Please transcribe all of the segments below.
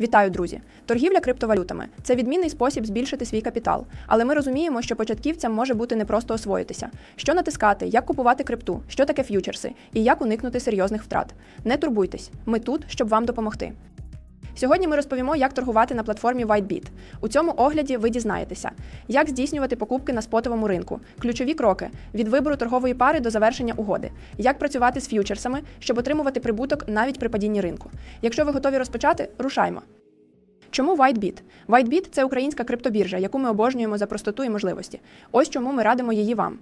Вітаю, друзі! Торгівля криптовалютами це відмінний спосіб збільшити свій капітал. Але ми розуміємо, що початківцям може бути непросто освоїтися, що натискати, як купувати крипту, що таке ф'ючерси і як уникнути серйозних втрат. Не турбуйтесь, ми тут, щоб вам допомогти. Сьогодні ми розповімо, як торгувати на платформі WhiteBit. У цьому огляді ви дізнаєтеся, як здійснювати покупки на спотовому ринку, ключові кроки від вибору торгової пари до завершення угоди, як працювати з ф'ючерсами, щоб отримувати прибуток навіть при падінні ринку. Якщо ви готові розпочати, рушаймо. Чому WhiteBit? WhiteBit – це українська криптобіржа, яку ми обожнюємо за простоту і можливості. Ось чому ми радимо її вам.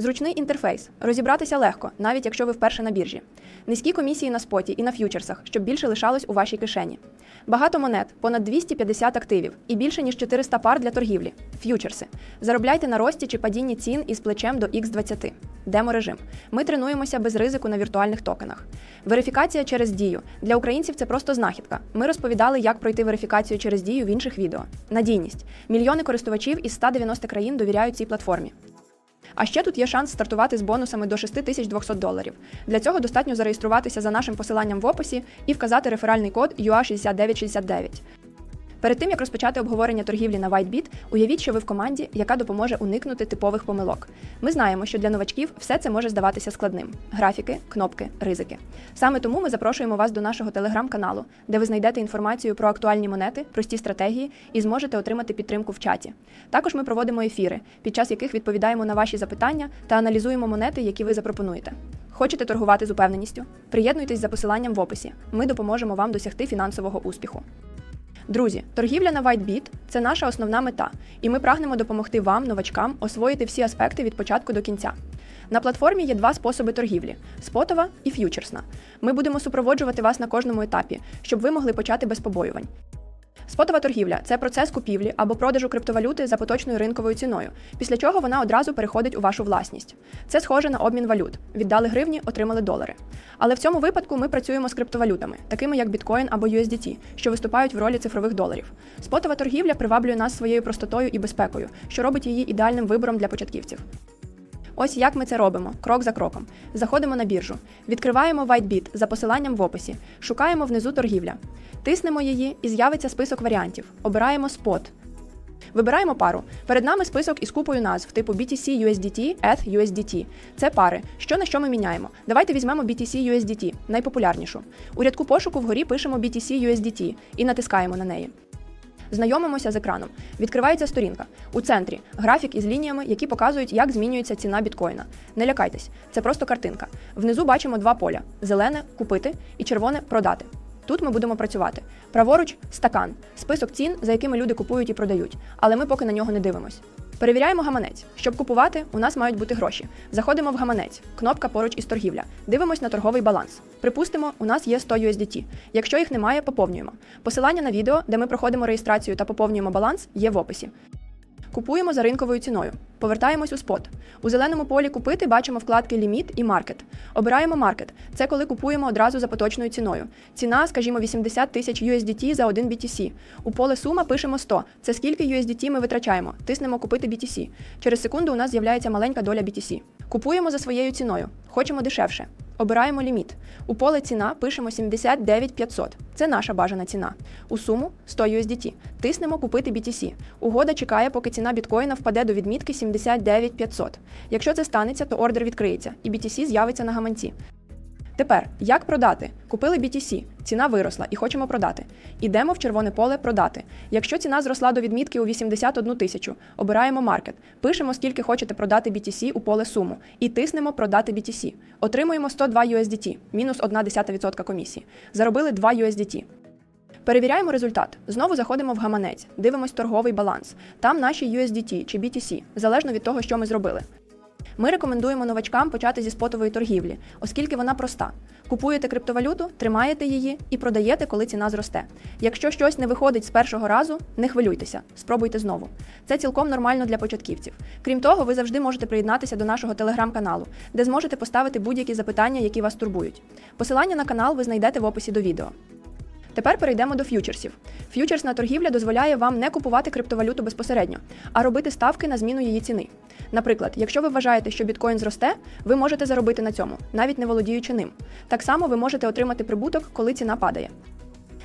Зручний інтерфейс. Розібратися легко, навіть якщо ви вперше на біржі. Низькі комісії на споті і на ф'ючерсах, щоб більше лишалось у вашій кишені. Багато монет, понад 250 активів і більше ніж 400 пар для торгівлі. Ф'ючерси. Заробляйте на рості чи падінні цін із плечем до X20. Демо-режим. Ми тренуємося без ризику на віртуальних токенах. Верифікація через дію. Для українців це просто знахідка. Ми розповідали, як пройти верифікацію через дію в інших відео. Надійність. Мільйони користувачів із 190 країн довіряють цій платформі. А ще тут є шанс стартувати з бонусами до 6200 доларів. Для цього достатньо зареєструватися за нашим посиланням в описі і вказати реферальний код UA6969. Перед тим як розпочати обговорення торгівлі на WhiteBit, уявіть, що ви в команді, яка допоможе уникнути типових помилок. Ми знаємо, що для новачків все це може здаватися складним: графіки, кнопки, ризики. Саме тому ми запрошуємо вас до нашого телеграм-каналу, де ви знайдете інформацію про актуальні монети, прості стратегії і зможете отримати підтримку в чаті. Також ми проводимо ефіри, під час яких відповідаємо на ваші запитання та аналізуємо монети, які ви запропонуєте. Хочете торгувати з упевненістю? Приєднуйтесь за посиланням в описі. Ми допоможемо вам досягти фінансового успіху. Друзі, торгівля на WhiteBit – це наша основна мета, і ми прагнемо допомогти вам, новачкам, освоїти всі аспекти від початку до кінця. На платформі є два способи торгівлі спотова і ф'ючерсна. Ми будемо супроводжувати вас на кожному етапі, щоб ви могли почати без побоювань. Спотова торгівля це процес купівлі або продажу криптовалюти за поточною ринковою ціною, після чого вона одразу переходить у вашу власність. Це схоже на обмін валют. Віддали гривні, отримали долари. Але в цьому випадку ми працюємо з криптовалютами, такими як біткоін або USDT, що виступають в ролі цифрових доларів. Спотова торгівля приваблює нас своєю простотою і безпекою, що робить її ідеальним вибором для початківців. Ось як ми це робимо, крок за кроком. Заходимо на біржу, відкриваємо WhiteBit за посиланням в описі, шукаємо внизу торгівля, тиснемо її і з'явиться список варіантів. Обираємо спот. Вибираємо пару. Перед нами список із купою назв типу BTC USDT, ETH USDT. Це пари. Що на що ми міняємо? Давайте візьмемо BTC USDT, найпопулярнішу. У рядку пошуку вгорі пишемо BTC USDT і натискаємо на неї. Знайомимося з екраном. Відкривається сторінка. У центрі графік із лініями, які показують, як змінюється ціна біткоїна. Не лякайтесь, це просто картинка. Внизу бачимо два поля: зелене купити і червоне продати. Тут ми будемо працювати. Праворуч стакан, список цін, за якими люди купують і продають, але ми поки на нього не дивимось. Перевіряємо гаманець. Щоб купувати, у нас мають бути гроші. Заходимо в гаманець, кнопка поруч із торгівля. Дивимось на торговий баланс. Припустимо, у нас є 100 USDT. Якщо їх немає, поповнюємо. Посилання на відео, де ми проходимо реєстрацію та поповнюємо баланс, є в описі. Купуємо за ринковою ціною. Повертаємось у спот. У зеленому полі купити бачимо вкладки Ліміт і Маркет. Обираємо Маркет. Це коли купуємо одразу за поточною ціною. Ціна, скажімо, 80 тисяч USDT за один BTC. У поле сума пишемо 100. Це скільки USDT ми витрачаємо. Тиснемо купити BTC. Через секунду у нас з'являється маленька доля BTC. Купуємо за своєю ціною. Хочемо дешевше. Обираємо ліміт. У поле ціна пишемо 79 500. Це наша бажана ціна. У суму 100 USDT. Тиснемо купити BTC. Угода чекає, поки ціна біткоїна впаде до відмітки 79 500. Якщо це станеться, то ордер відкриється і BTC з'явиться на гаманці. Тепер, як продати? Купили BTC, ціна виросла і хочемо продати. Ідемо в червоне поле продати. Якщо ціна зросла до відмітки у 81 тисячу, обираємо маркет, пишемо, скільки хочете продати BTC у поле суму і тиснемо продати BTC. Отримуємо 102 USDT, мінус 1,1% комісії. Заробили 2 USDT. Перевіряємо результат. Знову заходимо в гаманець, дивимось торговий баланс. Там наші USDT чи BTC, залежно від того, що ми зробили. Ми рекомендуємо новачкам почати зі спотової торгівлі, оскільки вона проста. Купуєте криптовалюту, тримаєте її і продаєте, коли ціна зросте. Якщо щось не виходить з першого разу, не хвилюйтеся, спробуйте знову. Це цілком нормально для початківців. Крім того, ви завжди можете приєднатися до нашого телеграм-каналу, де зможете поставити будь-які запитання, які вас турбують. Посилання на канал ви знайдете в описі до відео. Тепер перейдемо до ф'ючерсів. Ф'ючерсна торгівля дозволяє вам не купувати криптовалюту безпосередньо, а робити ставки на зміну її ціни. Наприклад, якщо ви вважаєте, що біткоін зросте, ви можете заробити на цьому, навіть не володіючи ним. Так само ви можете отримати прибуток, коли ціна падає.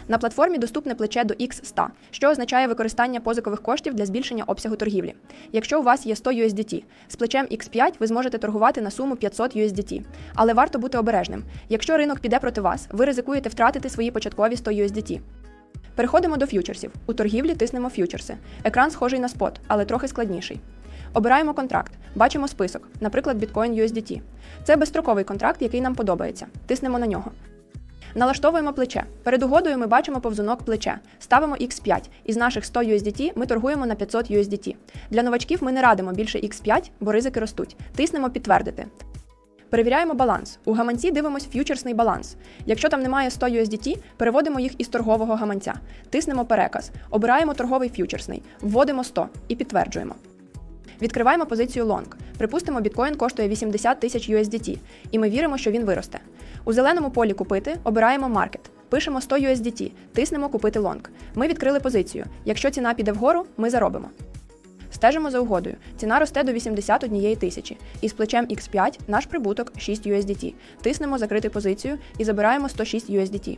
На платформі доступне плече до X100, що означає використання позикових коштів для збільшення обсягу торгівлі. Якщо у вас є 100 USDT, з плечем X5 ви зможете торгувати на суму 500 USDT. Але варто бути обережним. Якщо ринок піде проти вас, ви ризикуєте втратити свої початкові 100 USDT. Переходимо до ф'ючерсів. У торгівлі тиснемо ф'ючерси. Екран схожий на спот, але трохи складніший. Обираємо контракт, бачимо список, наприклад, Bitcoin USDT. Це безстроковий контракт, який нам подобається. Тиснемо на нього. Налаштовуємо плече. Перед угодою ми бачимо повзунок плече. Ставимо X5. Із наших 100 USDT ми торгуємо на 500 USDT. Для новачків ми не радимо більше X5, бо ризики ростуть. Тиснемо підтвердити. Перевіряємо баланс. У гаманці дивимось ф'ючерсний баланс. Якщо там немає 100 USDT, переводимо їх із торгового гаманця. Тиснемо переказ, обираємо торговий ф'ючерсний, вводимо 100 і підтверджуємо. Відкриваємо позицію long. Припустимо, біткоін коштує 80 тисяч USDT, і ми віримо, що він виросте. У зеленому полі купити обираємо маркет. Пишемо 100 USDT, тиснемо купити long. Ми відкрили позицію. Якщо ціна піде вгору, ми заробимо. Стежимо за угодою. Ціна росте до 81 тисячі. І з плечем X5 наш прибуток 6 USDT. Тиснемо закрити позицію і забираємо 106 USDT.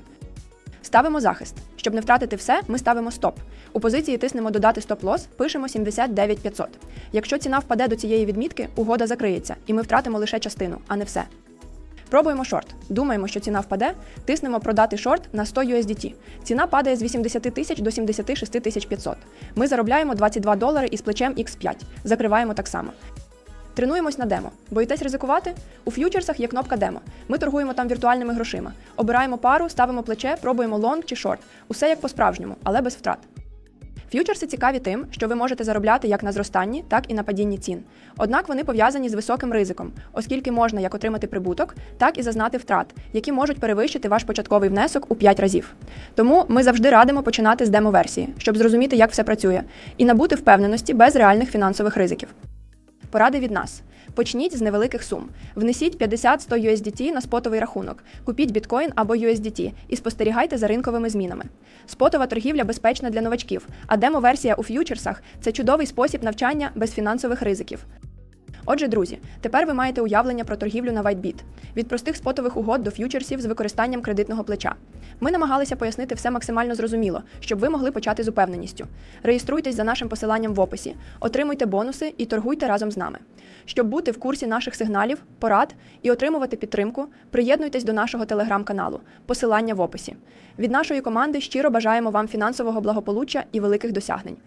Ставимо захист. Щоб не втратити все, ми ставимо стоп. У позиції тиснемо додати стоп-лос, пишемо 79500. Якщо ціна впаде до цієї відмітки, угода закриється, і ми втратимо лише частину, а не все. Пробуємо шорт. Думаємо, що ціна впаде, тиснемо продати шорт на 100 USDT. Ціна падає з 80 тисяч до 76 тисяч 500. Ми заробляємо 22 долари із плечем X5. Закриваємо так само. Тренуємось на демо. Боїтесь ризикувати? У ф'ючерсах є кнопка демо. Ми торгуємо там віртуальними грошима. Обираємо пару, ставимо плече, пробуємо лонг чи шорт. Усе як по-справжньому, але без втрат. Ф'ючерси цікаві тим, що ви можете заробляти як на зростанні, так і на падінні цін. Однак вони пов'язані з високим ризиком, оскільки можна як отримати прибуток, так і зазнати втрат, які можуть перевищити ваш початковий внесок у 5 разів. Тому ми завжди радимо починати з демо-версії, щоб зрозуміти, як все працює, і набути впевненості без реальних фінансових ризиків. Поради від нас. Почніть з невеликих сум. Внесіть 50-100 USDT на спотовий рахунок, купіть біткоін або USDT і спостерігайте за ринковими змінами. Спотова торгівля безпечна для новачків, а демо-версія у ф'ючерсах це чудовий спосіб навчання без фінансових ризиків. Отже, друзі, тепер ви маєте уявлення про торгівлю на WhiteBit. від простих спотових угод до ф'ючерсів з використанням кредитного плеча. Ми намагалися пояснити все максимально зрозуміло, щоб ви могли почати з упевненістю. Реєструйтесь за нашим посиланням в описі, отримуйте бонуси і торгуйте разом з нами. Щоб бути в курсі наших сигналів, порад і отримувати підтримку, приєднуйтесь до нашого телеграм-каналу. Посилання в описі. Від нашої команди щиро бажаємо вам фінансового благополуччя і великих досягнень.